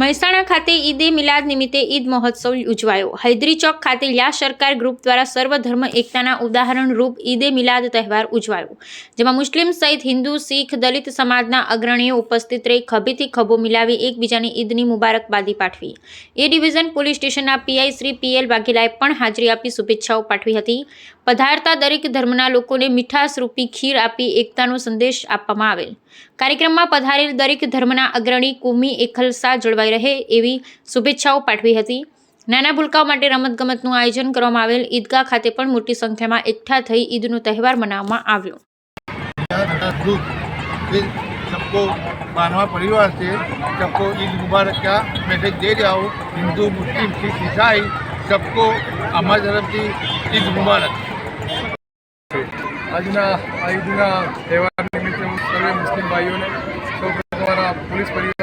મહેસાણા ખાતે ઈદે મિલાદ નિમિત્તે ઈદ મહોત્સવ ઉજવાયો. હૈદરી ચોક ખાતે યા સરકાર ગ્રુપ દ્વારા સર્વધર્મ એકતાના ઉદાહરણ રૂપ ઈદે મિલાદ તહેવાર ઉજવાયો. જેમાં મુસ્લિમ સહિત હિન્દુ, શીખ, દલિત સમાજના અગ્રણીઓ ઉપસ્થિત રહી ખભેથી ખભો મિલાવી એકબીજાની ઈદની મુબારકબાદી પાઠવી. એ ડિવિઝન પોલીસ સ્ટેશનના પીઆઈ શ્રી પીએલ વાઘેલાએ પણ હાજરી આપી શુભેચ્છાઓ પાઠવી હતી. પધારતા દરેક ધર્મના લોકોને મીઠાસ રૂપી ખીર આપી એકતાનો સંદેશ આપવામાં આવેલ. કાર્યક્રમમાં પધારેલ દરેક ધર્મના અગ્રણી કુમી, એકલસા, જળવાઈ રહે એવી શુભેચ્છાઓ પાઠવી હતી નાના ભૂલકાઓ માટે રમતગમતનું આયોજન કરવામાં આવેલ ઈદગાહ ખાતે પણ મોટી સંખ્યામાં એકઠા થઈ ઈદનો તહેવાર મનાવવામાં આવ્યો हमारा ग्रुप फिर सबको बारहवा परिवार से सबको ईद मुबारक का मैसेज दे रहा हूँ हिंदू मुस्लिम सिख ईसाई सबको हमारी तरफ से ईद मुबारक આજના આ ઈદના તહેવાર નિમિત્તે હું સર્વે મુસ્લિમ ભાઈઓને સૌ પ્રથમ અમારા પોલીસ પરિવારો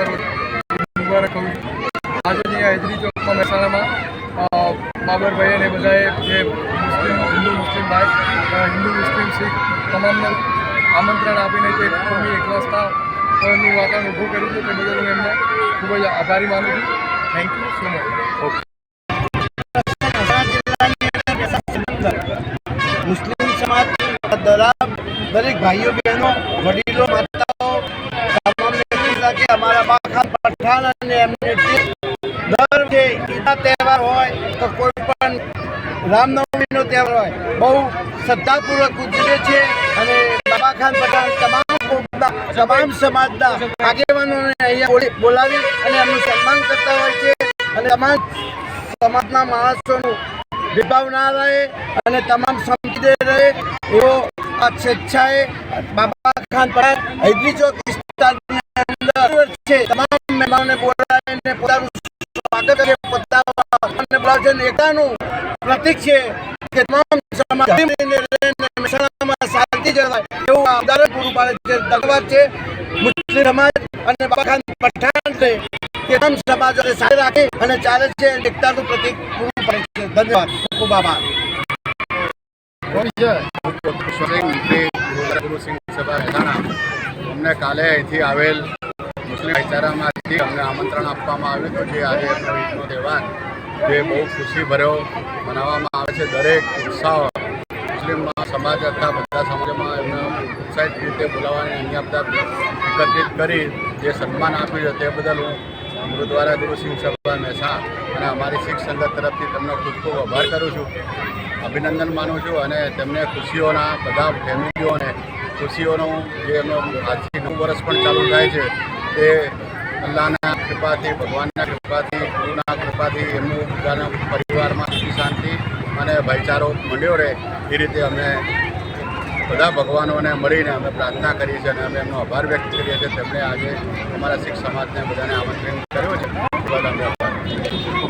બાબરભાઈ અને બધાએ જે મુસ્લિમ, હિન્દુ, મુસ્લિમ ભાઈ હિન્દુ, મુસ્લિમ, શીખ તમામને આમંત્રણ આપીને જે કોમી એકવસ્થા વાતાવરણ ઊભું કર્યું છે તે બદલ હું એમને ખૂબ જ આભારી માનું છું. થેન્ક યુ સો મચ મુસ્લિમ સમાજ દરા દરેક ભાઈઓ, બહેનો, વડીલો, માતાઓ તમામને લાગે અમારા બાખાન પઠાણ અને એમની દર જે હોય કોઈ પણ રામનવમીનો તહેવાર હોય, બહુ શ્રદ્ધાપૂર્વક ઉજવે છે અને બાબા ખાન પઠાણ તમામ તમામ સમાજના આગેવાનોને અહીંયા બોલાવી અને એમનું સન્માન કરતા હોય છે અને તમામ સમાજના માણસોનું વિભાવ ના રહે અને તમામ સમજે રહે એવો આ સ્વેચ્છાએ બાબા ખાન પઠાણ હૈદરી ચોક વિસ્તારની અંદર છે. તમામ મહેમાનોને બોલાવીને પોતાનું સ્વાગત કરે છે એકતાનું પ્રતિક છે કે તમામ મહેસાણામાં શાંતિ જળવાય એવું ઉદાહરણ પૂરું પાડે છે. ધન્યવાદ છે મુસ્લિમ સમાજ અને બાબા ખાન પઠાણ છે કે તમામ સમાજોને સાથે રાખે અને ચાલે છે એકતાનું પ્રતિક પૂરું પાડે છે. ધન્યવાદ. ખૂબ આભાર. સભા અમને કાલે અહીંથી આવેલ મુસ્લિમ ભાઈચારામાંથી અમને આમંત્રણ આપવામાં આવ્યું હતું. જે આજે તહેવાર જે બહુ ખુશી ભર્યો મનાવવામાં આવે છે દરેક ઉત્સાહ મુસ્લિમ સમાજ હતા બધા સમાજમાં એમને ઉત્સાહિત રીતે બોલાવવાની અહીંયા બધા એકત્રિત કરી જે સન્માન આપ્યું છે તે બદલ હું ગુરુદ્વારા ગુરુસિંહ સભા મહેસા અને અમારી શીખ સંગત તરફથી તેમનો ખૂબ ખૂબ આભાર કરું છું. અભિનંદન માનું છું અને તેમને ખુશીઓના બધા ફેમિલીઓને ખુશીઓનું જે એમનો આજથી નવ વર્ષ પણ ચાલુ થાય છે તે અલ્લાહના કૃપાથી, ભગવાનના કૃપાથી, ગુરુના કૃપાથી એમનું બધાના પરિવારમાં સુખી, શાંતિ અને ભાઈચારો મળ્યો રહે એ રીતે અમે બધા ભગવાનોને મળીને અમે પ્રાર્થના કરીએ છીએ અને અમે એમનો આભાર વ્યક્ત કરીએ છીએ. તેમણે આજે અમારા શીખ સમાજને બધાને આમંત્રિત કર્યો છે. બધા અમે આભાર.